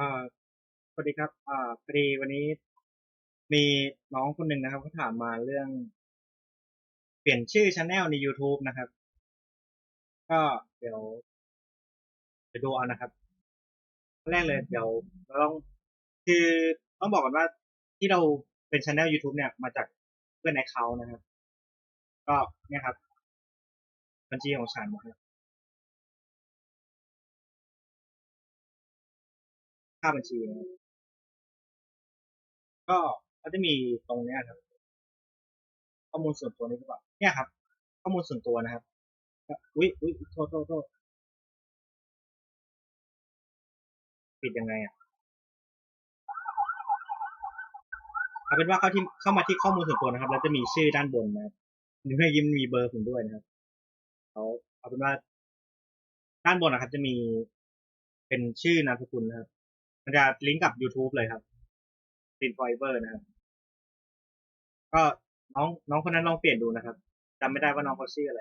อ่าสวัสดีครับ อ่าพอดีวันนี้มีน้องคนหนึ่งนะครับเขาถามมาเรื่อง เปลี่ยนชื่อช anel ใน YouTube นะครับ ก็เดี๋ยวจะดูเอานะครับแรกเลยเดี๋ยวเราต้องคือต้องบอกก่อนว่าที่เราเป็นช anel YouTube เนี่ยมาจากเพื่อนไอเขานะครับ ก็เนี่ยครับ บัญชีของฉันนะครับาบัญชีนะครับก็เขาจะมีตรงเนี้ยครับ ข้อมูลส่วนตัวนี้หรือเปล่าเนี่ยครับ ข้อมูลส่วนตัวนะครับอุ้ยอุ้ยโทษโทษโทษปิดยังไงอะเอาเป็นว่าเข้าที่เข้ามาที่ข้อมูลส่วนตัวนะครับ แล้วจะมีชื่อด้านบนนะครับหรือไม่ยิ้มมีเบอร์ผมด้วยนะครับเขาเอาเป็นว่าด้านบนนะครับ จะมีเป็นชื่อนามสกุลนะครับ มันจะลิงก์กับ YouTube เลยครับซินฟอยเบอร์นะครับ ก็น้องน้องคนนั้นลองเปลี่ยนดูนะครับจำไม่ได้ว่าน้องเขาชื่ออะไร